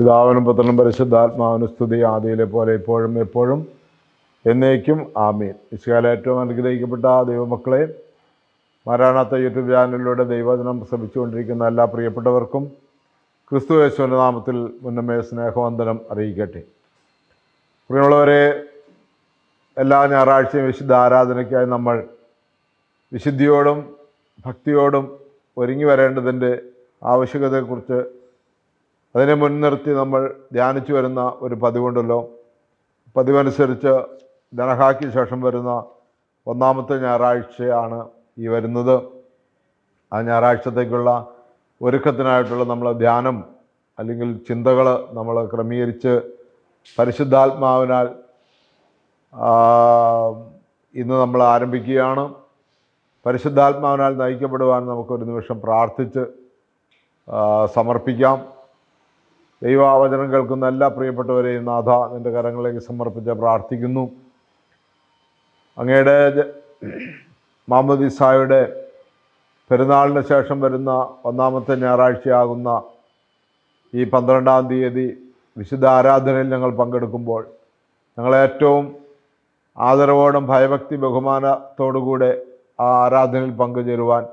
പിതാവിനും പുത്രനും പരിശുദ്ധാത്മാവിനും സ്തുതി ആദിയിലെ പോലെ ഇപ്പോഴും എപ്പോഴും എന്നേക്കും ആമീൻ. ഇസ്കാല ഏറ്റവും അനുഗ്രഹിക്കപ്പെട്ട ദൈവമക്കളെ മാരാണാത്ത യൂട്യൂബ് ചാനലിലൂടെ ദൈവവചനം ശ്രമിച്ചുകൊണ്ടിരിക്കുന്ന എല്ലാ പ്രിയപ്പെട്ടവർക്കും ക്രിസ്തു യേശുവിന്റെ നാമത്തിൽ മുന്നമേ സ്നേഹവന്ദനം അറിയിക്കട്ടെ. പ്രിയമുള്ളവരെ എല്ലാ ഞായറാഴ്ചയും വിശുദ്ധ ആരാധനയ്ക്കായി നമ്മൾ വിശുദ്ധിയോടും ഭക്തിയോടും ഒരുങ്ങി വരേണ്ടതിന്റെ ആവശ്യകതയെക്കുറിച്ച് അതിനെ മുൻനിർത്തി നമ്മൾ ധ്യാനിച്ചു വരുന്ന ഒരു പതിവുണ്ടല്ലോ. പതിവനുസരിച്ച് ധനഹാക്ക് ശേഷം വരുന്ന ഒന്നാമത്തെ ഞായറാഴ്ചയാണ് ഈ വരുന്നത്. ആ ഞായറാഴ്ചത്തേക്കുള്ള ഒരുക്കത്തിനായിട്ടുള്ള നമ്മളെ ധ്യാനം അല്ലെങ്കിൽ ചിന്തകൾ നമ്മൾ ക്രമീകരിച്ച് പരിശുദ്ധാത്മാവിനാൽ ഇന്ന് നമ്മൾ ആരംഭിക്കുകയാണ്. പരിശുദ്ധാത്മാവിനാൽ നയിക്കപ്പെടുവാൻ നമുക്കൊരു നിമിഷം പ്രാർത്ഥിച്ച് സമർപ്പിക്കാം. ദൈവാവചനം കേൾക്കുന്ന എല്ലാ പ്രിയപ്പെട്ടവരെയും നാഥ നിന്റെ കരങ്ങളിലേക്ക് സമർപ്പിച്ച് പ്രാർത്ഥിക്കുന്നു. അങ്ങയുടെ ജ- മാമദിസായുടെ പെരുന്നാളിന് ശേഷം വരുന്ന ഒന്നാമത്തെ ഞായറാഴ്ചയാകുന്ന ഈ പന്ത്രണ്ടാം തീയതി വിശുദ്ധ ആരാധനയിൽ ഞങ്ങൾ പങ്കെടുക്കുമ്പോൾ ഞങ്ങളേറ്റവും ആദരവോടും ഭയഭക്തി ബഹുമാനത്തോടുകൂടെ ആ ആരാധനയിൽ പങ്കുചേരുവാൻ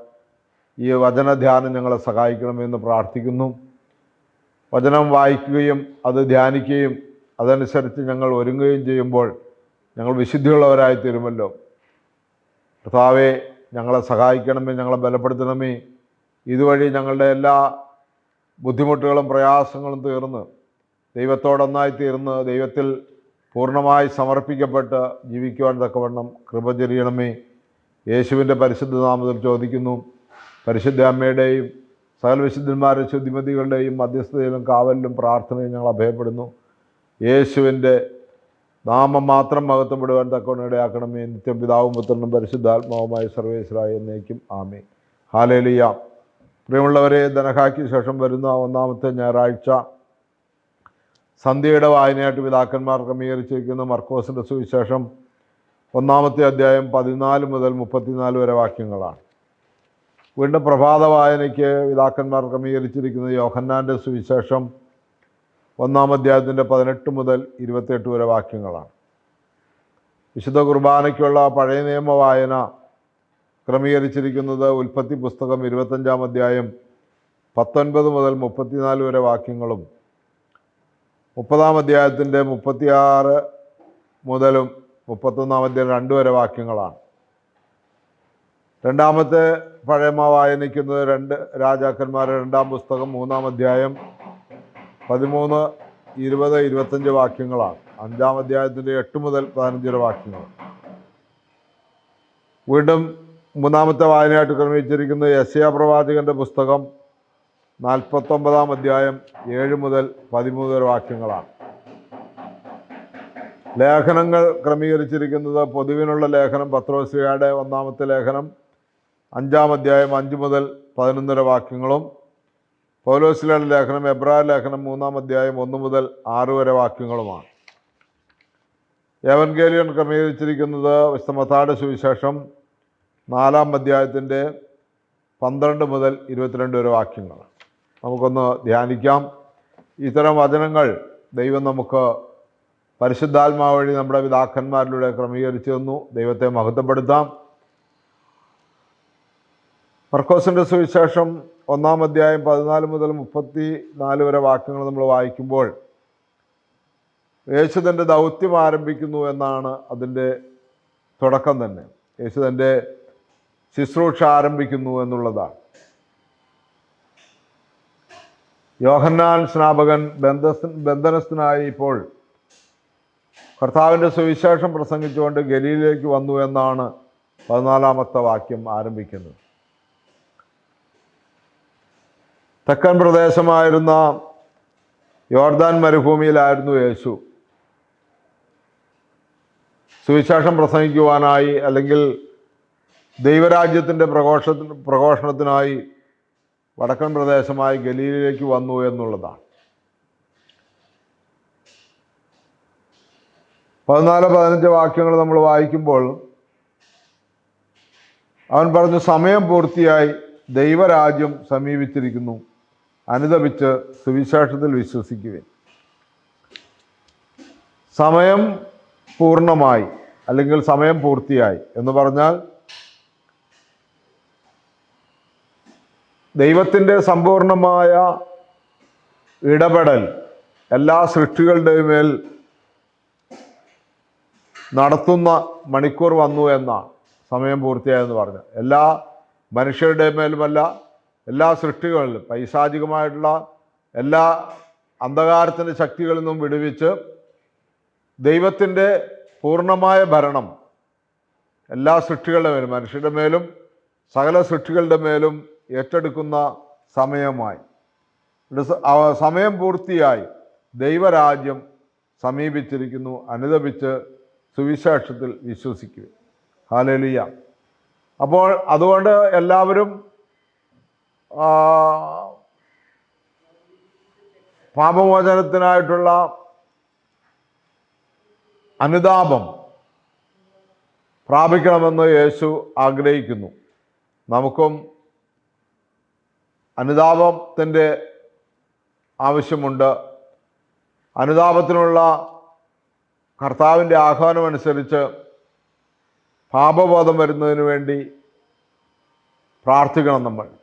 ഈ വചനധ്യാനം ഞങ്ങളെ സഹായിക്കണമെന്ന് പ്രാർത്ഥിക്കുന്നു. വചനം വായിക്കുകയും അത് ധ്യാനിക്കുകയും അതനുസരിച്ച് ഞങ്ങൾ ഒരുങ്ങുകയും ചെയ്യുമ്പോൾ ഞങ്ങൾ വിശുദ്ധിയുള്ളവരായി തീരുമല്ലോ കർത്താവെ ഞങ്ങളെ സഹായിക്കണമേ ഞങ്ങളെ ബലപ്പെടുത്തണമേ. ഇതുവഴി ഞങ്ങളുടെ എല്ലാ ബുദ്ധിമുട്ടുകളും പ്രയാസങ്ങളും തീർന്ന് ദൈവത്തോടൊന്നായി തീർന്ന് ദൈവത്തിൽ പൂർണമായി സമർപ്പിക്കപ്പെട്ട് ജീവിക്കുവാൻ തക്കവണ്ണം കൃപ ചൊരിയണമേ. യേശുവിന്റെ പരിശുദ്ധ നാമത്തിൽ ചോദിക്കുന്നു. പരിശുദ്ധ അമ്മയുടെയും സകല വിശുദ്ധന്മാരുടെ ശുദ്ധിമതികളുടെയും മധ്യസ്ഥതയിലും കാവലിലും പ്രാർത്ഥനയും ഞങ്ങൾ അഭയപ്പെടുന്നു. യേശുവിന്റെ നാമം മാത്രം മഹത്വപ്പെടുവാൻ തക്കവണ്ണം ഇടയാക്കണമേ. നിത്യം പിതാവും പുത്രനും പരിശുദ്ധാത്മാവുമായ സർവേശ്വരായ എന്നേക്കും ആമേ ഹാലേലിയ പ്രിയമുള്ളവരെ ധനഹാക്കി ശേഷം വരുന്ന ഒന്നാമത്തെ ഞായറാഴ്ച സന്ധ്യയുടെ വായനയായിട്ട് പിതാക്കന്മാർ ക്രമീകരിച്ചിരിക്കുന്ന. മർക്കോസിന്റെ സുവിശേഷം ഒന്നാമത്തെ അധ്യായം പതിനാല് മുതൽ മുപ്പത്തിനാല് വരെ വാക്യങ്ങളാണ്. വീണ്ടും പ്രഭാത വായനയ്ക്ക് പിതാക്കന്മാർ ക്രമീകരിച്ചിരിക്കുന്നത് യോഹന്നാന്റെ സുവിശേഷം ഒന്നാം അധ്യായത്തിന്റെ പതിനെട്ട് മുതൽ ഇരുപത്തെട്ട് വരെ വാക്യങ്ങളാണ്. വിശുദ്ധ കുർബാനയ്ക്കുള്ള പഴയ നിയമ വായന ക്രമീകരിച്ചിരിക്കുന്നത് ഉൽപ്പത്തി പുസ്തകം ഇരുപത്തഞ്ചാം അധ്യായം പത്തൊൻപത് മുതൽ മുപ്പത്തിനാല് വരെ വാക്യങ്ങളും മുപ്പതാം അധ്യായത്തിന്റെ മുപ്പത്തിയാറ് മുതലും മുപ്പത്തൊന്നാം അധ്യായം രണ്ട് വരെ വാക്യങ്ങളാണ്. രണ്ടാമത്തെ പഴയമ വായനിക്കുന്നത് രണ്ട് രാജാക്കന്മാരുടെ രണ്ടാം പുസ്തകം മൂന്നാം അധ്യായം പതിമൂന്ന് ഇരുപത് ഇരുപത്തഞ്ച് വാക്യങ്ങളാണ്. അഞ്ചാം അധ്യായത്തിന്റെ എട്ട് മുതൽ പതിനഞ്ച് വരെ വാക്യങ്ങൾ. വീണ്ടും മൂന്നാമത്തെ വായനയായിട്ട് ക്രമീകരിച്ചിരിക്കുന്നത് യശയ പ്രവാചകന്റെ പുസ്തകം നാൽപ്പത്തൊമ്പതാം അധ്യായം ഏഴ് മുതൽ പതിമൂന്ന് വരെ വാക്യങ്ങളാണ്. ലേഖനങ്ങൾ ക്രമീകരിച്ചിരിക്കുന്നത് പൊതുവിനുള്ള ലേഖനം പത്രോസിയുടെ ഒന്നാമത്തെ ലേഖനം അഞ്ചാം അധ്യായം അഞ്ച് മുതൽ പതിനൊന്നര വാക്യങ്ങളും പൗലോസിലാണ് ലേഖനം എബ്രായ ലേഖനം മൂന്നാം അധ്യായം ഒന്ന് മുതൽ ആറ് വരെ വാക്യങ്ങളുമാണ്. ഏവൻഗേലിയൻ ക്രമീകരിച്ചിരിക്കുന്നത് വിശുദ്ധമത്താട് സുവിശേഷം നാലാം അധ്യായത്തിന്റെ പന്ത്രണ്ട് മുതൽ ഇരുപത്തിരണ്ട് വരെ വാക്യങ്ങൾ. നമുക്കൊന്ന് ധ്യാനിക്കാം. ഇത്തരം വചനങ്ങൾ ദൈവം നമുക്ക് പരിശുദ്ധാത്മാവ് വഴി നമ്മുടെ പിതാക്കന്മാരിലൂടെ ക്രമീകരിച്ചു തന്നു. ദൈവത്തെ മഹത്വപ്പെടുത്താം. മർക്കോസിന്റെ സുവിശേഷം ഒന്നാം അധ്യായം പതിനാല് മുതൽ മുപ്പത്തി നാല് വരെ വാക്യങ്ങൾ നമ്മൾ വായിക്കുമ്പോൾ യേശു തന്റെ ദൗത്യം ആരംഭിക്കുന്നു എന്നാണ് അതിന്റെ തുടക്കം തന്നെ. യേശു തന്റെ ശുശ്രൂഷ ആരംഭിക്കുന്നു എന്നുള്ളതാണ്. യോഹന്നാൻ സ്നാപകൻ ബന്ധസ് ബന്ധനസ്ഥനായി ഇപ്പോൾ കർത്താവിന്റെ സുവിശേഷം പ്രസംഗിച്ചുകൊണ്ട് ഗലിയിലേക്ക് വന്നു എന്നാണ് പതിനാലാമത്തെ വാക്യം ആരംഭിക്കുന്നത്. തെക്കൻ പ്രദേശമായിരുന്ന യോർദാൻ മരുഭൂമിയിലായിരുന്നു യേശു. സുവിശേഷം പ്രസംഗിക്കുവാനായി അല്ലെങ്കിൽ ദൈവരാജ്യത്തിന്റെ പ്രഘോഷ പ്രഘോഷണത്തിനായി വടക്കൻ പ്രദേശമായി ഗലീലിലേക്ക് വന്നു എന്നുള്ളതാണ്. പതിനാല് പതിനഞ്ച് വാക്യങ്ങൾ നമ്മൾ വായിക്കുമ്പോൾ അവൻ പറഞ്ഞു സമയം പൂർത്തിയായി ദൈവരാജ്യം സമീപിച്ചിരിക്കുന്നു. അനുദപിച്ച് സുവിശേഷത്തിൽ വിശ്വസിക്കുവിൻ. സമയം പൂർണമായി അല്ലെങ്കിൽ സമയം പൂർത്തിയായി എന്ന് പറഞ്ഞാൽ ദൈവത്തിന്റെ സമ്പൂർണമായ ഇടപെടൽ എല്ലാ സൃഷ്ടികളുടെയും മേൽ നടത്തുന്ന മണിക്കൂർ വന്നു എന്ന സമയം പൂർത്തിയായെന്ന് പറഞ്ഞു. എല്ലാ മനുഷ്യരുടെ മേലുമല്ല എല്ലാ സൃഷ്ടികളിലും പൈശാചികമായിട്ടുള്ള എല്ലാ അന്ധകാരത്തിന്റെ ശക്തികളിൽ നിന്നും വിടുവിച്ച് ദൈവത്തിന്റെ പൂർണമായ ഭരണം എല്ലാ സൃഷ്ടികളുടെ മേലും മനുഷ്യരുടെ മേലും സകല സൃഷ്ടികളുടെ മേലും ഏറ്റെടുക്കുന്ന സമയമായി. സമയം പൂർത്തിയായി. ദൈവരാജ്യം സമീപിച്ചിരിക്കുന്നു അനുദപിച്ച് സുവിശേഷത്തിൽ വിശ്വസിക്കുക ഹാലലിയ. അപ്പോൾ അതുകൊണ്ട് എല്ലാവരും പാപമോചനത്തിനായിട്ടുള്ള അനുതാപം പ്രാപിക്കണമെന്ന് യേശു ആഗ്രഹിക്കുന്നു. നമുക്കും അനുതാപത്തിന്റെ ആവശ്യമുണ്ട്. അനുതാപത്തിനുള്ള കർത്താവിന്റെ ആഹ്വാനമനുസരിച്ച് പാപബോധം വരുന്നതിന് വേണ്ടി പ്രാർത്ഥിക്കണം നമ്മൾ.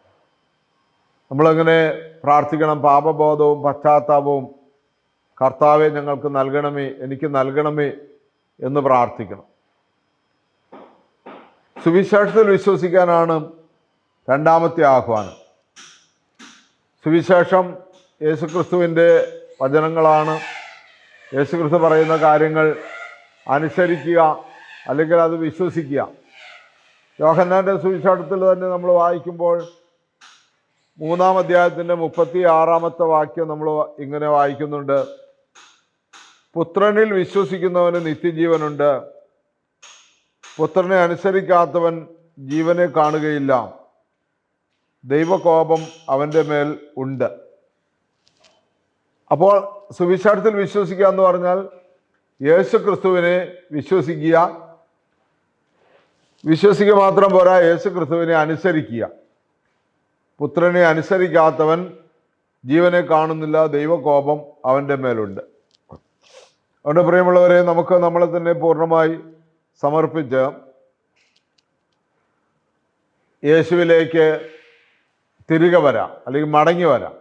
നമ്മളെങ്ങനെ പ്രാർത്ഥിക്കണം. പാപബോധവും പശ്ചാത്താപവും കർത്താവെ ഞങ്ങൾക്ക് നൽകണമേ എനിക്ക് നൽകണമേ എന്ന് പ്രാർത്ഥിക്കണം. സുവിശേഷത്തിൽ വിശ്വസിക്കാനാണ് രണ്ടാമത്തെ ആഹ്വാനം. സുവിശേഷം യേശുക്രിസ്തുവിന്റെ വചനങ്ങളാണ്. യേശുക്രിസ്തു പറയുന്ന കാര്യങ്ങൾ അനുസരിക്കുക അല്ലെങ്കിൽ അത് വിശ്വസിക്കുക. യോഹന്നാന്റെ സുവിശേഷത്തിൽ തന്നെ നമ്മൾ വായിക്കുമ്പോൾ മൂന്നാം അധ്യായത്തിന്റെ മുപ്പത്തി ആറാമത്തെ വാക്യം നമ്മൾ ഇങ്ങനെ വായിക്കുന്നുണ്ട്. പുത്രനിൽ വിശ്വസിക്കുന്നവന് നിത്യജീവനുണ്ട്. പുത്രനെ അനുസരിക്കാത്തവൻ ജീവനെ കാണുകയില്ല. ദൈവകോപം അവന്റെ മേൽ ഉണ്ട്. അപ്പോൾ സുവിശേഷത്തിൽ വിശ്വസിക്കുക എന്ന് പറഞ്ഞാൽ യേശു ക്രിസ്തുവിനെ വിശ്വസിക്കുക. വിശ്വസിക്കുക മാത്രം പോരാ യേശു ക്രിസ്തുവിനെ അനുസരിക്കുക. പുത്രനെ അനുസരിക്കാത്തവൻ ജീവനെ കാണുന്നില്ല ദൈവകോപം അവന്റെ മേലുണ്ട്. അതുകൊണ്ട് പ്രിയമുള്ളവരെ നമുക്ക് നമ്മളെ തന്നെ പൂർണമായി സമർപ്പിച്ച് യേശുവിലേക്ക് തിരികെ വരാം അല്ലെങ്കിൽ മടങ്ങി വരാം.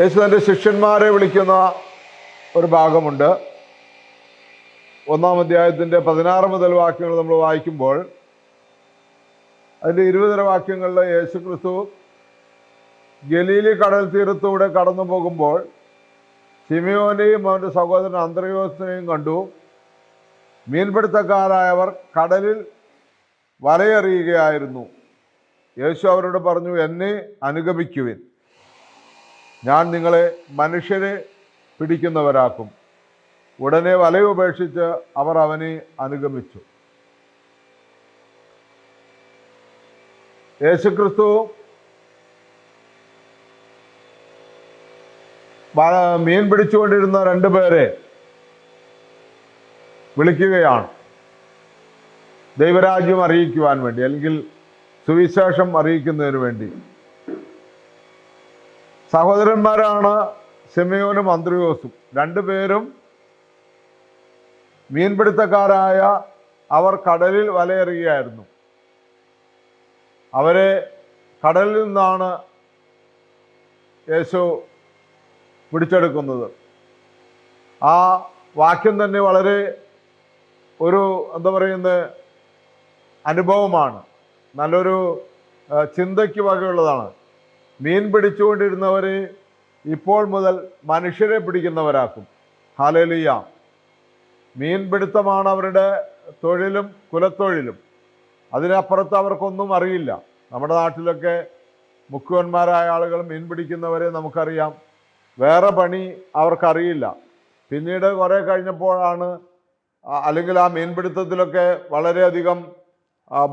യേശു തന്റെ ശിഷ്യന്മാരെ വിളിക്കുന്ന ഒരു ഭാഗമുണ്ട്. ഒന്നാം അധ്യായത്തിന്റെ പതിനാറ് മുതൽ വാക്യങ്ങൾ നമ്മൾ വായിക്കുമ്പോൾ അതിന്റെ ഇരുപതര വാക്യങ്ങളിൽ യേശു ക്രിസ്തു ഗലീലി കടൽ തീരത്തൂടെ കടന്നു പോകുമ്പോൾ സിമിയോനെയും അവന്റെ സഹോദരൻ അന്ത്രയോസിനെയും കണ്ടു. മീൻപിടുത്തക്കാരായവർ കടലിൽ വലയെറിയുകയായിരുന്നു. യേശു അവരോട് പറഞ്ഞു എന്നെ അനുഗമിക്കുവിൻ. ഞാൻ നിങ്ങളെ മനുഷ്യരെ പിടിക്കുന്നവരാക്കും. ഉടനെ വലയുപേക്ഷിച്ച് അവർ അവനെ അനുഗമിച്ചു. യേശുക്രിസ്തു മീൻ പിടിച്ചുകൊണ്ടിരുന്ന രണ്ടു പേരെ വിളിക്കുകയാണ്. ദൈവരാജ്യം അറിയിക്കുവാൻ വേണ്ടി അല്ലെങ്കിൽ സുവിശേഷം അറിയിക്കുന്നതിന് വേണ്ടി. സഹോദരന്മാരാണ് സെമിയോനും അന്ത്രയോസും. രണ്ടുപേരും മീൻപിടുത്തക്കാരായ അവർ കടലിൽ വലയെറിയുകയായിരുന്നു. അവരെ കടലിൽ നിന്നാണ് യേശു പിടിച്ചെടുക്കുന്നത്. ആ വാക്യം തന്നെ വളരെ ഒരു എന്താ പറയുന്നത് അനുഭവമാണ്. നല്ലൊരു ചിന്തയ്ക്ക് വകയുള്ളതാണ്. മീൻ പിടിച്ചുകൊണ്ടിരുന്നവരെ ഇപ്പോൾ മുതൽ മനുഷ്യരെ പിടിക്കുന്നവരാക്കും. ഹാലേലിയ. മീൻ പിടുത്തമാണ് അവരുടെ തൊഴിലും കുലത്തൊഴിലും. അതിനപ്പുറത്ത് അവർക്കൊന്നും അറിയില്ല. നമ്മുടെ നാട്ടിലൊക്കെ മുക്കുവന്മാരായ ആളുകൾ മീൻ പിടിക്കുന്നവരെ നമുക്കറിയാം. വേറെ പണി അവർക്കറിയില്ല. പിന്നീട് കുറേ കഴിഞ്ഞപ്പോഴാണ് അല്ലെങ്കിൽ ആ മീൻപിടുത്തത്തിലൊക്കെ വളരെയധികം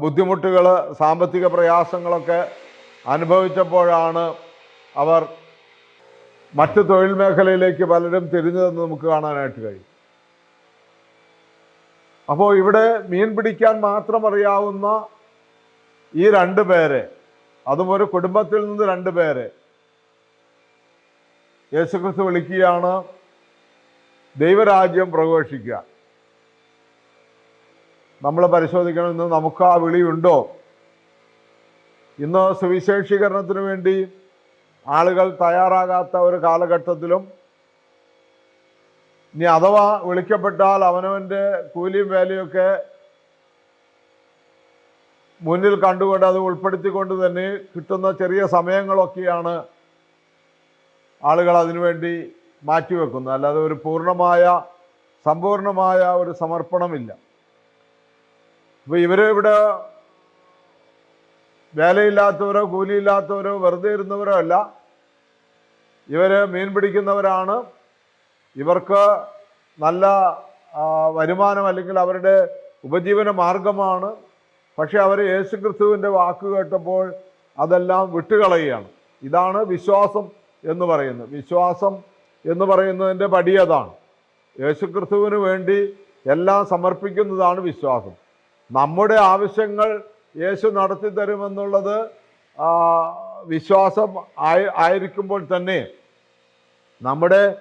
ബുദ്ധിമുട്ടുകൾ സാമ്പത്തിക പ്രയാസങ്ങളൊക്കെ അനുഭവിച്ചപ്പോഴാണ് അവർ മറ്റ് തൊഴിൽ മേഖലയിലേക്ക് പലരും തിരിഞ്ഞതെന്ന് നമുക്ക് കാണാനായിട്ട് കഴിയും. അപ്പോൾ ഇവിടെ മീൻ പിടിക്കാൻ മാത്രം അറിയാവുന്ന ഈ രണ്ട് പേരെ അതും ഒരു കുടുംബത്തിൽ നിന്ന് രണ്ട് പേരെ. യേശുക്രിസ്തു വിളിക്കുകയാണ് ദൈവരാജ്യം പ്രഘോഷിക്കുക. നമ്മൾ പരിശോധിക്കണം ഇന്ന് നമുക്ക് ആ വിളിയുണ്ടോ? ഇന്ന് സുവിശേഷീകരണത്തിന് വേണ്ടി ആളുകൾ തയ്യാറാകാത്ത ഒരു കാലഘട്ടത്തിലും ഇനി അഥവാ വിളിക്കപ്പെട്ടാൽ അവനവന്റെ കൂലിയും വേലയൊക്കെ മുന്നിൽ കണ്ടുകൊണ്ട് അത് ഉൾപ്പെടുത്തിക്കൊണ്ട് തന്നെ കിട്ടുന്ന ചെറിയ സമയങ്ങളൊക്കെയാണ് ആളുകൾ അതിനുവേണ്ടി മാറ്റിവെക്കുന്നത്. അല്ലാതെ ഒരു പൂർണമായ സമ്പൂർണമായ ഒരു സമർപ്പണമില്ല. അപ്പോൾ ഇവർ ഇവിടെ വേലയില്ലാത്തവരോ കൂലിയില്ലാത്തവരോ വെറുതെ ഇരുന്നവരോ അല്ല. ഇവർ മീൻ പിടിക്കുന്നവരാണ്. ഇവർക്ക് നല്ല വരുമാനം അല്ലെങ്കിൽ അവരുടെ ഉപജീവന മാർഗമാണ്. പക്ഷെ അവർ യേശു ക്രിസ്തുവിന്റെ വാക്ക് കേട്ടപ്പോൾ അതെല്ലാം വിട്ടുകളയുകയാണ്. ഇതാണ് വിശ്വാസം എന്ന് പറയുന്നത്. വിശ്വാസം എന്ന് പറയുന്നതിന്റെ പടി അതാണ്. യേശുക്രിസ്തുവിന് വേണ്ടി എല്ലാം സമർപ്പിക്കുന്നതാണ് വിശ്വാസം. നമ്മുടെ ആവശ്യങ്ങൾ യേശു നടത്തി തരുമെന്നുള്ളത് വിശ്വാസം ആയി ആയിരിക്കുമ്പോൾ തന്നെ നമ്മുടെ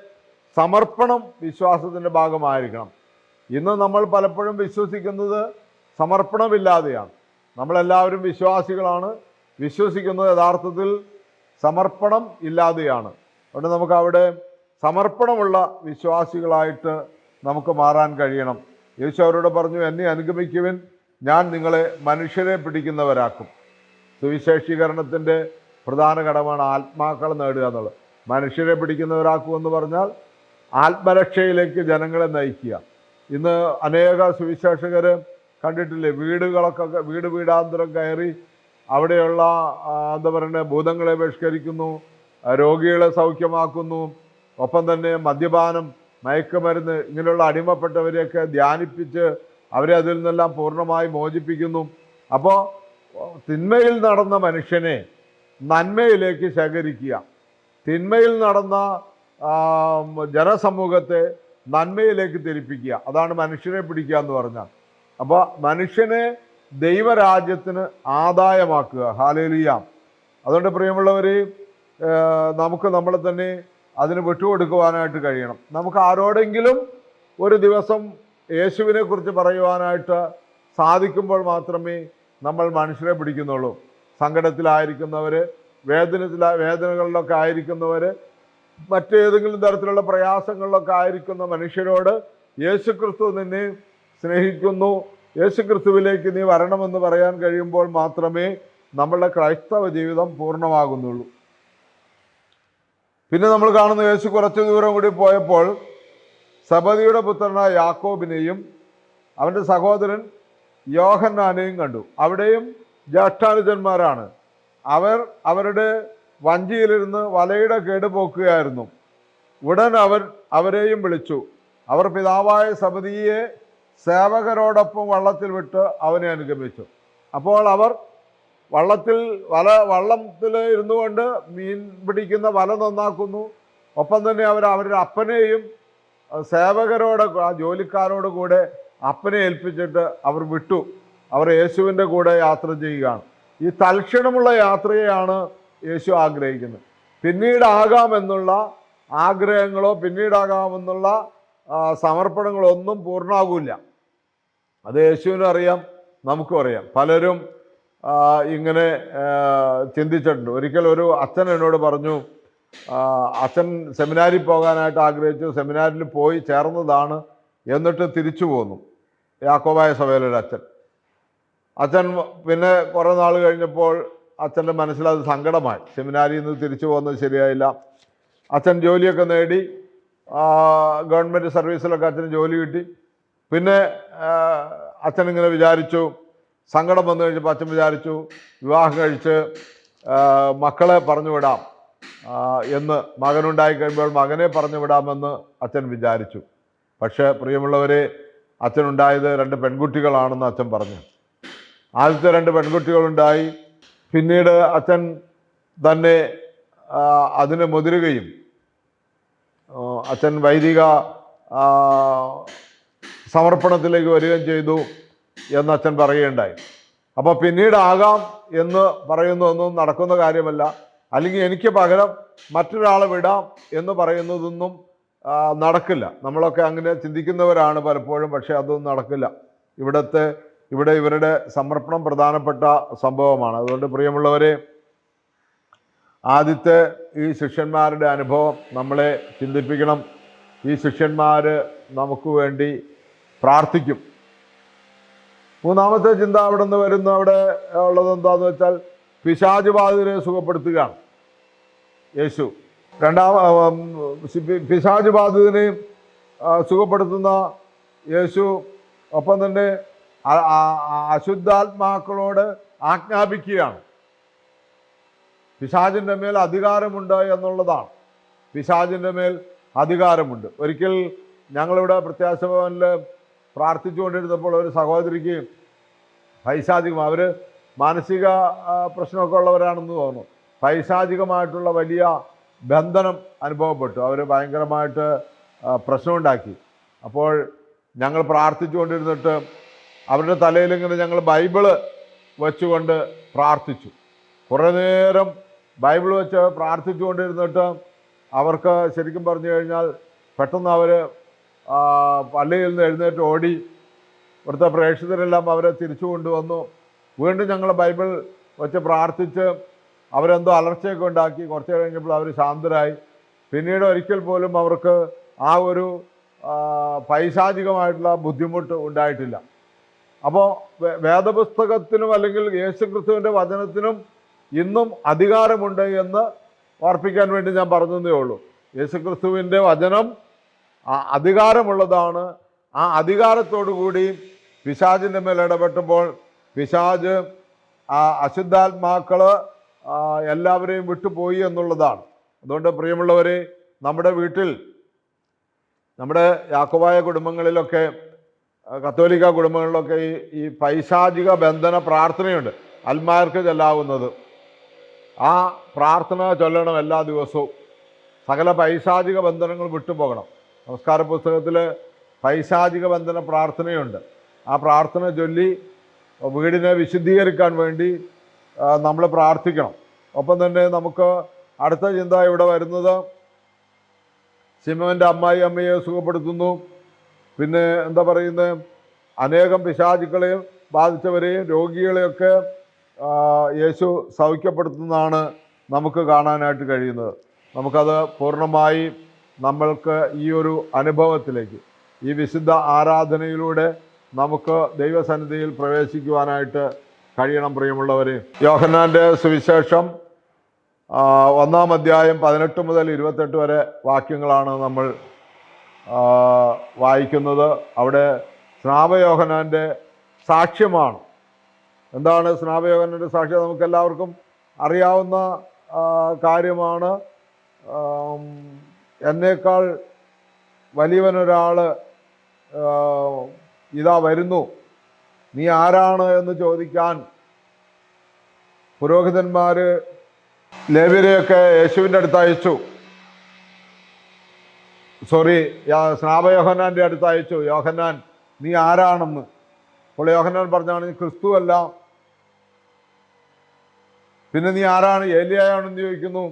സമർപ്പണം വിശ്വാസത്തിന്റെ ഭാഗമായിരിക്കണം. ഇന്ന് നമ്മൾ പലപ്പോഴും വിശ്വസിക്കുന്നത് സമർപ്പണമില്ലാതെയാണ്. നമ്മളെല്ലാവരും വിശ്വാസികളാണ്. വിശ്വസിക്കുന്നത് യഥാർത്ഥത്തിൽ സമർപ്പണം ഇല്ലാതെയാണ്. അതുകൊണ്ട് നമുക്ക് അവിടെ സമർപ്പണമുള്ള വിശ്വാസികളായിട്ട് നമുക്ക് മാറാൻ കഴിയണം. യേശു അവരോട് പറഞ്ഞു എന്നെ അനുഗമിക്കുവിൻ. ഞാൻ നിങ്ങളെ മനുഷ്യരെ പിടിക്കുന്നവരാക്കും. സുവിശേഷീകരണത്തിന്റെ പ്രധാന ഘടകമാണ് ആത്മാക്കളെ നേടുക എന്നുള്ളത്. മനുഷ്യരെ പിടിക്കുന്നവരാക്കും എന്ന് പറഞ്ഞാൽ ആത്മരക്ഷയിലേക്ക് ജനങ്ങളെ നയിക്കുക. ഇന്ന് അനേക സുവിശേഷകർ കണ്ടിട്ടില്ലേ? വീടുകളൊക്കെ വീട് വീടാന്തരം കയറി അവിടെയുള്ള എന്താ പറയുക ഭൂതങ്ങളെ ബഹിഷ്കരിക്കുന്നു രോഗികളെ സൗഖ്യമാക്കുന്നു. ഒപ്പം തന്നെ മദ്യപാനം മയക്കുമരുന്ന് ഇങ്ങനെയുള്ള അടിമപ്പെട്ടവരെയൊക്കെ ധ്യാനിപ്പിച്ച് അവരെ അതിൽ നിന്നെല്ലാം പൂർണമായി മോചിപ്പിക്കുന്നു. അപ്പോൾ തിന്മയിൽ നടന്ന മനുഷ്യനെ നന്മയിലേക്ക് ശേഖരിക്കുക. തിന്മയിൽ നടന്ന ജനസമൂഹത്തെ നന്മയിലേക്ക് തിരിപ്പിക്കുക അതാണ് മനുഷ്യനെ പിടിക്കുക എന്ന് പറഞ്ഞാൽ. അപ്പോൾ മനുഷ്യനെ ദൈവരാജ്യത്തിന് ആദായമാക്കുക. ഹാലേലിയാം അതുകൊണ്ട് പ്രിയമുള്ളവരെ നമുക്ക് നമ്മളെ തന്നെ അതിന് വിട്ടുകൊടുക്കുവാനായിട്ട് കഴിയണം. നമുക്ക് ആരോടെങ്കിലും ഒരു ദിവസം യേശുവിനെ കുറിച്ച് പറയുവാനായിട്ട് സാധിക്കുമ്പോൾ മാത്രമേ നമ്മൾ മനുഷ്യരെ പിടിക്കുന്നുള്ളൂ. സങ്കടത്തിലായിരിക്കുന്നവർ വേദനത്തില വേദനകളിലൊക്കെ ആയിരിക്കുന്നവർ മറ്റേതെങ്കിലും തരത്തിലുള്ള പ്രയാസങ്ങളിലൊക്കെ ആയിരിക്കുന്ന മനുഷ്യരോട് യേശുക്രിസ്തു നിന്നെ സ്നേഹിക്കുന്നു. യേശുക്രിസ്തുവിലേക്ക് നീ വരണമെന്ന് പറയാൻ കഴിയുമ്പോൾ മാത്രമേ നമ്മളുടെ ക്രൈസ്തവ ജീവിതം പൂർണമാകുന്നുള്ളൂ. പിന്നെ നമ്മൾ കാണുന്ന യേശു കുറച്ച് ദൂരം കൂടി പോയപ്പോൾ സബദിയുടെ പുത്രനായ യാക്കോബിനെയും അവന്റെ സഹോദരൻ യോഹന്നാനെയും കണ്ടു. അവിടെയും ജ്യേഷ്ഠാനുജന്മാരാണ്. അവർ അവരുടെ വഞ്ചിയിലിരുന്ന് വലയുടെ കേടുപോക്കുകയായിരുന്നു ഉടൻ അവൻ അവരെയും വിളിച്ചു. അവർ പിതാവായ സബദിയെ സേവകരോടൊപ്പം വള്ളത്തിൽ വിട്ട് അവനെ അനുഗമിച്ചു. അപ്പോൾ അവർ വള്ളത്തിൽ വല വള്ളത്തിൽ ഇരുന്നു കൊണ്ട് മീൻ പിടിക്കുന്ന വല നന്നാക്കുന്നു. ഒപ്പം തന്നെ അവർ അവരുടെ അപ്പനെയും സേവകരോട് ജോലിക്കാരോട് കൂടെ അപ്പനെ ഏൽപ്പിച്ചിട്ട് അവർ വിട്ടു. അവർ യേശുവിന്റെ കൂടെ യാത്ര ചെയ്യുകയാണ്. ഈ തൽക്ഷണമുള്ള യാത്രയെയാണ് യേശു ആഗ്രഹിക്കുന്നത് പിന്നീടാകാമെന്നുള്ള ആഗ്രഹങ്ങളോ പിന്നീടാകാമെന്നുള്ള സമർപ്പണങ്ങളോ ഒന്നും പൂർണമാകില്ല അത് യേശുവിനും അറിയാം നമുക്കും അറിയാം. പലരും ഇങ്ങനെ ചിന്തിച്ചിട്ടുണ്ട്. ഒരിക്കൽ ഒരു അച്ഛൻ എന്നോട് പറഞ്ഞു അച്ഛൻ സെമിനാരിൽ പോകാനായിട്ട് ആഗ്രഹിച്ചു സെമിനാരിൽ പോയി ചേർന്നതാണ് എന്നിട്ട് തിരിച്ചു പോന്നു. യാക്കോബായ സഭയിലൊരു അച്ഛൻ. അച്ഛൻ പിന്നെ കുറേ നാൾ കഴിഞ്ഞപ്പോൾ അച്ഛന്റെ മനസ്സിലത് സങ്കടമായി. സെമിനാരിയിൽ നിന്ന് തിരിച്ചു പോകുന്നത് ശരിയായില്ല. അച്ഛൻ ജോലിയൊക്കെ നേടി ഗവൺമെന്റ് സർവീസിലൊക്കെ അച്ഛന് ജോലി കിട്ടി. പിന്നെ അച്ഛൻ ഇങ്ങനെ വിചാരിച്ചു സങ്കടം വന്നു കഴിഞ്ഞപ്പോൾ അച്ഛൻ വിചാരിച്ചു വിവാഹം കഴിച്ച് മക്കളെ പറഞ്ഞു വിടാം എന്ന് മകനുണ്ടായി കഴിയുമ്പോൾ മകനെ പറഞ്ഞു വിടാമെന്ന് അച്ഛൻ വിചാരിച്ചു. പക്ഷേ പ്രിയമുള്ളവരെ അച്ഛനുണ്ടായത് രണ്ട് പെൺകുട്ടികളാണെന്ന് അച്ഛൻ പറഞ്ഞു. ആദ്യത്തെ രണ്ട് പെൺകുട്ടികളുണ്ടായി പിന്നീട് അച്ഛൻ തന്നെ അതിനെ മുതിരുകയും അച്ഛൻ വൈദിക സമർപ്പണത്തിലേക്ക് വരികയും ചെയ്തു എന്ന് അച്ഛൻ പറയുകയുണ്ടായി. അപ്പോൾ പിന്നീടാകാം എന്ന് പറയുന്നതൊന്നും നടക്കുന്ന കാര്യമല്ല. അല്ലെങ്കിൽ എനിക്ക് പകരം മറ്റൊരാളെ വിടാം എന്ന് പറയുന്നതൊന്നും നടക്കില്ല. നമ്മളൊക്കെ അങ്ങനെ ചിന്തിക്കുന്നവരാണ് പലപ്പോഴും പക്ഷെ അതൊന്നും നടക്കില്ല. ഇവിടുത്തെ ഇവിടെ ഇവരുടെ സമർപ്പണം പ്രധാനപ്പെട്ട സംഭവമാണ്. അതുകൊണ്ട് പ്രിയമുള്ളവരെ ആദ്യത്തെ ഈ ശിഷ്യന്മാരുടെ അനുഭവം നമ്മളെ ചിന്തിപ്പിക്കണം. ഈ ശിഷ്യന്മാർ നമുക്ക് വേണ്ടി പ്രാർത്ഥിക്കും. മൂന്നാമത്തെ ചിന്ത അവിടെ നിന്ന് വരുന്ന. അവിടെ ഉള്ളത് എന്താന്ന് വെച്ചാൽ പിശാജ് ബാധിതരെ സുഖപ്പെടുത്തുകയാണ്. യേശു. രണ്ടാം പിശാജ് ബാധിതനെയും സുഖപ്പെടുത്തുന്ന യേശു ഒപ്പം തന്നെ അശുദ്ധാത്മാക്കളോട് ആജ്ഞാപിക്കുകയാണ്. പിശാചിന്റെ മേൽ അധികാരമുണ്ട് എന്നുള്ളതാണ്. പിശാചിന്റെ മേൽ അധികാരമുണ്ട്. ഒരിക്കൽ ഞങ്ങളിവിടെ പ്രത്യാശ ഭവനിൽ പ്രാർത്ഥിച്ചുകൊണ്ടിരുന്നപ്പോൾ ഒരു സഹോദരിക്ക് പൈശാചികം അവർ മാനസിക പ്രശ്നമൊക്കെ ഉള്ളവരാണെന്ന് തോന്നുന്നു. പൈശാചികമായിട്ടുള്ള വലിയ ബന്ധനം അനുഭവപ്പെട്ടു. അവർ ഭയങ്കരമായിട്ട് പ്രശ്നമുണ്ടാക്കി. അപ്പോൾ ഞങ്ങൾ പ്രാർത്ഥിച്ചുകൊണ്ടിരുന്നിട്ട് അവരുടെ തലയിൽ ഇങ്ങനെ ഞങ്ങൾ ബൈബിൾ വെച്ചുകൊണ്ട് പ്രാർത്ഥിച്ചു. കുറേ നേരം ബൈബിൾ വെച്ച് പ്രാർത്ഥിച്ചുകൊണ്ടിരുന്നിട്ട് അവർക്ക് ശരിക്കും പറഞ്ഞു കഴിഞ്ഞാൽ പെട്ടെന്ന് അവർ പള്ളിയിൽ നിന്ന് എഴുന്നേറ്റ് ഓടി ഇവിടുത്തെ പ്രേക്ഷിതരെല്ലാം അവരെ തിരിച്ചു കൊണ്ടുവന്നു. വീണ്ടും ഞങ്ങൾ ബൈബിൾ വെച്ച് പ്രാർത്ഥിച്ച് അവരെന്തോ അലർച്ചയൊക്കെ ഉണ്ടാക്കി. കുറച്ച് കഴിഞ്ഞപ്പോൾ അവർ ശാന്തരായി. പിന്നീട് ഒരിക്കൽ പോലും അവർക്ക് ആ ഒരു പൈശാചികമായിട്ടുള്ള ബുദ്ധിമുട്ട് ഉണ്ടായിട്ടില്ല. അപ്പോൾ വേദപുസ്തകത്തിനും അല്ലെങ്കിൽ യേശുക്രിസ്തുവിന്റെ വചനത്തിനും ഇന്നും അധികാരമുണ്ട് എന്ന് ഓർപ്പിക്കാൻ വേണ്ടി ഞാൻ പറഞ്ഞതേ ഉള്ളൂ. യേശുക്രിസ്തുവിന്റെ വചനം അധികാരമുള്ളതാണ്. ആ കൂടി പിശാജിന്റെ മേൽ ഇടപെട്ടുമ്പോൾ പിശാജ് ആ അശുദ്ധാത്മാക്കൾ എല്ലാവരെയും വിട്ടുപോയി എന്നുള്ളതാണ്. അതുകൊണ്ട് പ്രിയമുള്ളവരെ നമ്മുടെ വീട്ടിൽ നമ്മുടെ യാക്കോബായ കുടുംബങ്ങളിലൊക്കെ കത്തോലിക്ക കുടുംബങ്ങളിലൊക്കെ ഈ ഈ പൈശാചിക ബന്ധന പ്രാർത്ഥനയുണ്ട്. അൽമാർക്ക് ചെല്ലാവുന്നത്. ആ പ്രാർത്ഥന ചൊല്ലണം എല്ലാ ദിവസവും. സകല പൈശാചിക ബന്ധനങ്ങൾ വിട്ടുപോകണം. നമസ്കാര പുസ്തകത്തിൽ പൈശാചിക ബന്ധന പ്രാർത്ഥനയുണ്ട്. ആ പ്രാർത്ഥന ചൊല്ലി വീടിനെ വിശുദ്ധീകരിക്കാൻ വേണ്ടി നമ്മൾ പ്രാർത്ഥിക്കണം. ഒപ്പം തന്നെ നമുക്ക് അടുത്ത ചിന്ത ഇവിടെ വരുന്നത് സിമോന്റെ അമ്മായി അമ്മയെ സുഖപ്പെടുത്തുന്നു. പിന്നെ എന്താ പറയുന്നത് അനേകം പിശാചുക്കളെയും ബാധിച്ചവരെയും രോഗികളെയൊക്കെ യേശു സൗഖ്യപ്പെടുത്തുന്നതാണ് നമുക്ക് കാണാനായിട്ട് കഴിയുന്നത്. നമുക്കത് പൂർണമായി നമ്മൾക്ക് ഈ ഒരു അനുഭവത്തിലേക്ക് ഈ വിശുദ്ധ ആരാധനയിലൂടെ നമുക്ക് ദൈവസന്നിധിയിൽ പ്രവേശിക്കുവാനായിട്ട് കഴിയണം പ്രിയമുള്ളവർ യോഹന്നാന്റെ സുവിശേഷം ഒന്നാം അധ്യായം പതിനെട്ട് മുതൽ ഇരുപത്തെട്ട് വരെ വാക്യങ്ങളാണ് നമ്മൾ വായിക്കുന്നത് അവിടെ സ്നാപയോഹനാന്റെ സാക്ഷ്യമാണ്. എന്താണ് സ്നാപയോഹനാന്റെ സാക്ഷ്യം നമുക്കെല്ലാവർക്കും അറിയാവുന്ന കാര്യമാണ്. എന്നേക്കാൾ വലിയവനൊരാൾ ഇതാ വരുന്നു. നീ ആരാണ് എന്ന് ചോദിക്കാൻ പുരോഹിതന്മാർ ലേവ്യരെയൊക്കെ യേശുവിന്റെ അടുത്ത് അയച്ചു. സോറി സ്നാപയോഹന്നാന്റെ അടുത്ത് അയച്ചു യോഹന്നാൻ നീ ആരാണെന്ന്? അപ്പോൾ യോഹന്നാൻ പറഞ്ഞാണ് നീ ക്രിസ്തുവല്ല പിന്നെ നീ ആരാണ്? ഏലിയായാണെന്ന് ചോദിക്കുന്നു.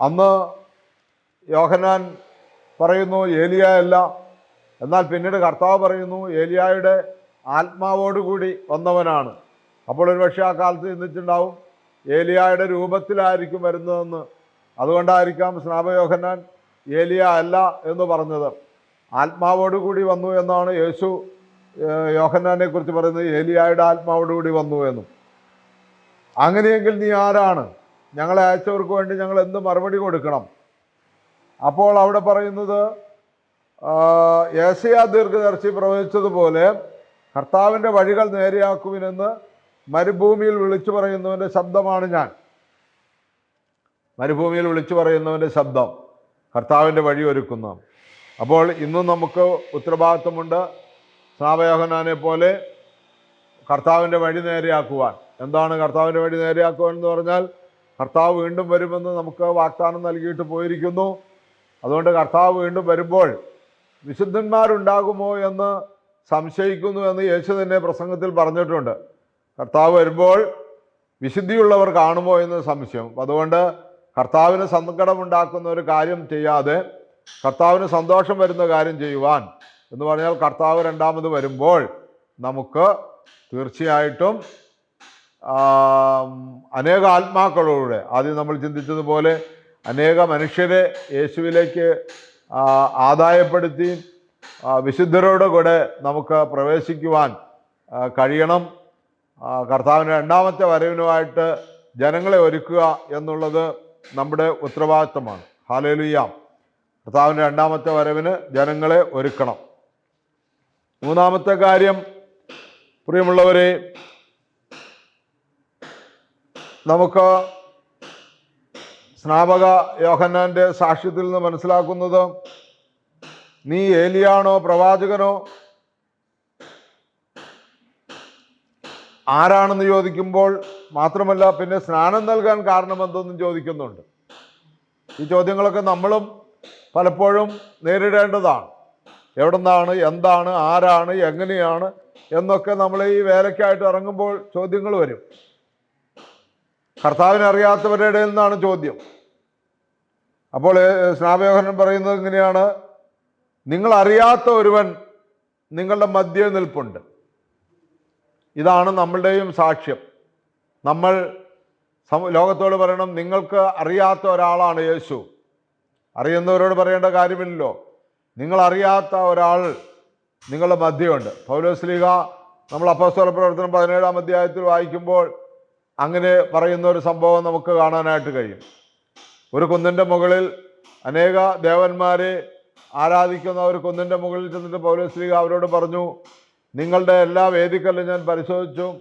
അന്ന് യോഹന്നാൻ പറയുന്നു ഏലിയ അല്ല. എന്നാൽ പിന്നീട് കർത്താവ് പറയുന്നു ഏലിയായുടെ ആത്മാവോടുകൂടി വന്നവനാണ്. അപ്പോൾ ഒരു പക്ഷേ ആ കാലത്ത് ചിന്തിച്ചിട്ടുണ്ടാവും ഏലിയായുടെ രൂപത്തിലായിരിക്കും വരുന്നതെന്ന്. അതുകൊണ്ടായിരിക്കാം സ്നാപയോഹന്നാൻ ഏലിയ അല്ല എന്ന് പറഞ്ഞത്. ആത്മാവോടുകൂടി വന്നു എന്നാണ് യേശു യോഹന്നാനെ കുറിച്ച് പറയുന്നത്. ഏലിയായുടെ ആത്മാവോടുകൂടി വന്നു എന്നും. അങ്ങനെയെങ്കിൽ നീ ആരാണ്? ഞങ്ങളെ അയച്ചവർക്ക് വേണ്ടി ഞങ്ങൾ എന്ത് മറുപടി കൊടുക്കണം? അപ്പോൾ അവിടെ പറയുന്നത് ഏഷ്യ ദീർഘദർശി പ്രവചിച്ചതുപോലെ കർത്താവിന്റെ വഴികൾ നേരെയാക്കുവിനെന്ന് മരുഭൂമിയിൽ വിളിച്ചു പറയുന്നവന്റെ ശബ്ദമാണ് ഞാൻ. മരുഭൂമിയിൽ വിളിച്ചു പറയുന്നവന്റെ ശബ്ദം. കർത്താവിന്റെ വഴി ഒരുക്കുന്ന. അപ്പോൾ ഇന്നും നമുക്ക് ഉത്തരവാദിത്വമുണ്ട് സ്നാപയോഹനാനെ പോലെ കർത്താവിന്റെ വഴി നേരെയാക്കുവാൻ. എന്താണ് കർത്താവിന്റെ വഴി നേരെയാക്കുവാൻ എന്ന് പറഞ്ഞാൽ കർത്താവ് വീണ്ടും വരുമെന്ന് നമുക്ക് വാഗ്ദാനം നൽകിയിട്ട് പോയിരിക്കുന്നു. അതുകൊണ്ട് കർത്താവ് വീണ്ടും വരുമ്പോൾ വിശുദ്ധന്മാരുണ്ടാകുമോ എന്ന് സംശയിക്കുന്നു എന്ന് യേശു തന്നെ പ്രസംഗത്തിൽ പറഞ്ഞിട്ടുണ്ട്. കർത്താവ് വരുമ്പോൾ വിശുദ്ധിയുള്ളവർ കാണുമോ എന്ന് സംശയം. അതുകൊണ്ട് കർത്താവിന് സങ്കടമുണ്ടാക്കുന്ന ഒരു കാര്യം ചെയ്യാതെ കർത്താവിന് സന്തോഷം വരുന്ന കാര്യം ചെയ്യുവാൻ എന്ന് പറഞ്ഞാൽ കർത്താവ് രണ്ടാമത് വരുമ്പോൾ നമുക്ക് തീർച്ചയായിട്ടും അനേക ആത്മാക്കളോടെ ആദ്യം നമ്മൾ ചിന്തിച്ചതുപോലെ അനേക മനുഷ്യരെ യേശുവിലേക്ക് ആദായപ്പെടുത്തി വിശുദ്ധരോട് കൂടെ നമുക്ക് പ്രവേശിക്കുവാൻ കഴിയണം. കർത്താവിന്റെ രണ്ടാമത്തെ വരവിനുമായിട്ട് ജനങ്ങളെ ഒരുക്കുക എന്നുള്ളത് നമ്മുടെ ഉത്തരവാദിത്തമാണ്. ഹാലേലുയാം കർത്താവിന്റെ രണ്ടാമത്തെ വരവിന് ജനങ്ങളെ ഒരുക്കണം. മൂന്നാമത്തെ കാര്യം പ്രിയമുള്ളവരെ നമുക്ക് സ്നാപക യോഹന്നാന്റെ സാക്ഷ്യത്തിൽ നിന്ന് മനസ്സിലാക്കുന്നത് നീ ഏലിയാണോ പ്രവാചകനോ? ആരാണെന്ന് ചോദിക്കുമ്പോൾ മാത്രമല്ല പിന്നെ സ്നാനം നൽകാൻ കാരണം എന്തെന്നും ചോദിക്കുന്നുണ്ട്. ഈ ചോദ്യങ്ങളൊക്കെ നമ്മളും പലപ്പോഴും നേരിടേണ്ടതാണ്. എവിടുന്നാണ് എന്താണ് ആരാണ് എങ്ങനെയാണ് എന്നൊക്കെ നമ്മൾ ഈ വേലയ്ക്കായിട്ട് ഇറങ്ങുമ്പോൾ ചോദ്യങ്ങൾ വരും. കർത്താവിനെ അറിയാത്തവരുടെ ഇടയിൽ നിന്നാണ് ചോദ്യം. അപ്പോൾ സ്നാപയോഹനൻ പറയുന്നത് എങ്ങനെയാണ് നിങ്ങൾ അറിയാത്ത ഒരുവൻ നിങ്ങളുടെ മധ്യേ നിൽപ്പുണ്ട്. ഇതാണ് നമ്മളുടെയും സാക്ഷ്യം. നമ്മൾ ലോകത്തോട് പറയണം നിങ്ങൾക്ക് അറിയാത്ത ഒരാളാണ് യേശു. അറിയുന്നവരോട് പറയേണ്ട കാര്യമില്ലല്ലോ. നിങ്ങളറിയാത്ത ഒരാൾ നിങ്ങളുടെ മധ്യമുണ്ട് പൗലോസ്ലീഗ നമ്മൾ അപ്പസ്വല പ്രവർത്തനം പതിനേഴാം അധ്യായത്തിൽ വായിക്കുമ്പോൾ അങ്ങനെ പറയുന്ന ഒരു സംഭവം നമുക്ക് കാണാനായിട്ട് കഴിയും. ഒരു കുന്നിന്റെ മുകളിൽ അനേക ദേവന്മാരെ ആരാധിക്കുന്ന ഒരു കുന്നിന്റെ മുകളിൽ ചെന്നിട്ട് പൗലോസ്ലീഗ അവരോട് പറഞ്ഞു നിങ്ങളുടെ എല്ലാ വേദിക്കല്ലും ഞാൻ പരിശോധിച്ചു.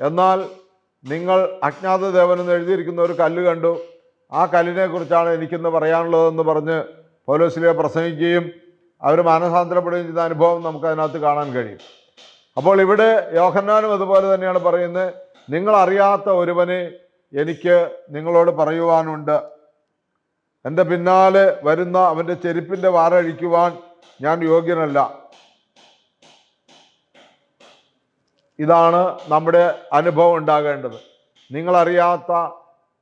എന്നാൽ നിങ്ങൾ അജ്ഞാത ദേവനെന്ന് എഴുതിയിരിക്കുന്ന ഒരു കല്ല് കണ്ടു. ആ കല്ലിനെ കുറിച്ചാണ് എനിക്കിന്ന് പറയാനുള്ളതെന്ന് പറഞ്ഞ് പോലീസിലെ പ്രസംഗിക്കുകയും അവർ മാനസാന്തരപ്പെടുകയും ചെയ്ത അനുഭവം നമുക്ക് അതിനകത്ത് കാണാൻ കഴിയും. അപ്പോൾ ഇവിടെ യോഹന്നാനും അതുപോലെ തന്നെയാണ് പറയുന്നത് നിങ്ങളറിയാത്ത ഒരുവനെ എനിക്ക് നിങ്ങളോട് പറയുവാനുണ്ട്. എന്റെ പിന്നാലെ വരുന്ന അവന്റെ ചെരുപ്പിന്റെ വാറഴിക്കുവാൻ ഞാൻ യോഗ്യനല്ല. ഇതാണ് നമ്മുടെ അനുഭവം ഉണ്ടാകേണ്ടത്. നിങ്ങളറിയാത്ത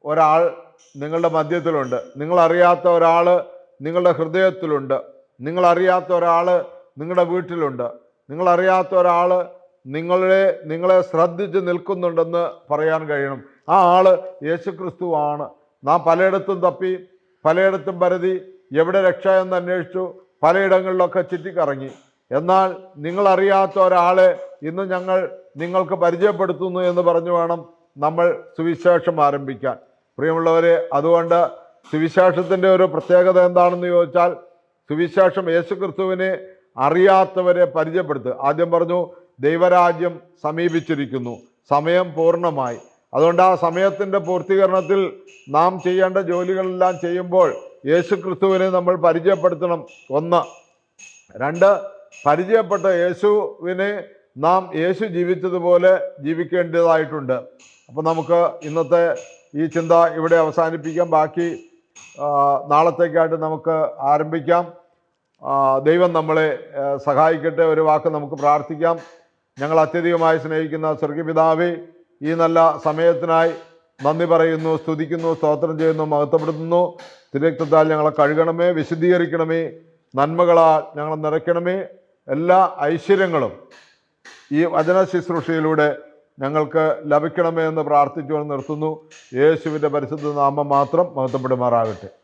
ഒരാൾ നിങ്ങളുടെ മധ്യത്തിലുണ്ട്. നിങ്ങളറിയാത്ത ഒരാൾ നിങ്ങളുടെ ഹൃദയത്തിലുണ്ട്. നിങ്ങളറിയാത്ത ഒരാൾ നിങ്ങളുടെ വീട്ടിലുണ്ട്. നിങ്ങളറിയാത്ത ഒരാൾ നിങ്ങളെ നിങ്ങളെ ശ്രദ്ധിച്ച് നിൽക്കുന്നുണ്ടെന്ന് പറയാൻ കഴിയണം. ആ ആൾ യേശുക്രിസ്തുവാണ്. നാം പലയിടത്തും തപ്പി പലയിടത്തും പരതി എവിടെ രക്ഷ എന്ന് അന്വേഷിച്ചു പലയിടങ്ങളിലൊക്കെ ചുറ്റിക്കറങ്ങി. എന്നാൽ നിങ്ങളറിയാത്ത ഒരാളെ ഇന്ന് ഞങ്ങൾ നിങ്ങൾക്ക് പരിചയപ്പെടുത്തുന്നു എന്ന് പറഞ്ഞു വേണം നമ്മൾ സുവിശേഷം ആരംഭിക്കാൻ. പ്രിയമുള്ളവരെ അതുകൊണ്ട് സുവിശേഷത്തിന്റെ ഒരു പ്രത്യേകത എന്താണെന്ന് ചോദിച്ചാൽ സുവിശേഷം യേശുക്രിസ്തുവിനെ അറിയാത്തവരെ പരിചയപ്പെടുത്തുക ആദ്യം പറഞ്ഞു ദൈവരാജ്യം സമീപിച്ചിരിക്കുന്നു. സമയം പൂർണമായി. അതുകൊണ്ട് ആ സമയത്തിന്റെ പൂർത്തീകരണത്തിൽ നാം ചെയ്യേണ്ട ജോലികളെല്ലാം ചെയ്യുമ്പോൾ യേശുക്രിസ്തുവിനെ നമ്മൾ പരിചയപ്പെടുത്തണം. ഒന്ന്. രണ്ട് പരിചയപ്പെട്ട യേശുവിനെ നാം യേശു ജീവിച്ചതുപോലെ ജീവിക്കേണ്ടതായിട്ടുണ്ട്. അപ്പോൾ നമുക്ക് ഇന്നത്തെ ഈ ചിന്ത ഇവിടെ അവസാനിപ്പിക്കാം. ബാക്കി നാളത്തേക്കായിട്ട് നമുക്ക് ആരംഭിക്കാം. ദൈവം നമ്മളെ സഹായിക്കട്ടെ. ഒരു വാക്ക് നമുക്ക് പ്രാർത്ഥിക്കാം. ഞങ്ങൾ അത്യധികമായി സ്നേഹിക്കുന്ന സ്വർഗപിതാവി ഈ നല്ല സമയത്തിനായി നന്ദി പറയുന്നു സ്തുതിക്കുന്നു സ്തോത്രം ചെയ്യുന്നു മഹത്വപ്പെടുത്തുന്നു. തിരക്തത്താൽ ഞങ്ങളെ കഴുകണമേ വിശദീകരിക്കണമേ നന്മകളാൽ ഞങ്ങളെ നിറയ്ക്കണമേ. എല്ലാ ഐശ്വര്യങ്ങളും ഈ വചന ശുശ്രൂഷയിലൂടെ ഞങ്ങൾക്ക് ലഭിക്കണമേ എന്ന് പ്രാർത്ഥിച്ചുകൊണ്ട് നിർത്തുന്നു. യേശുവിന്റെ പരിശുദ്ധ നാമം മാത്രം മഹത്വപ്പെടുമാറാകട്ടെ.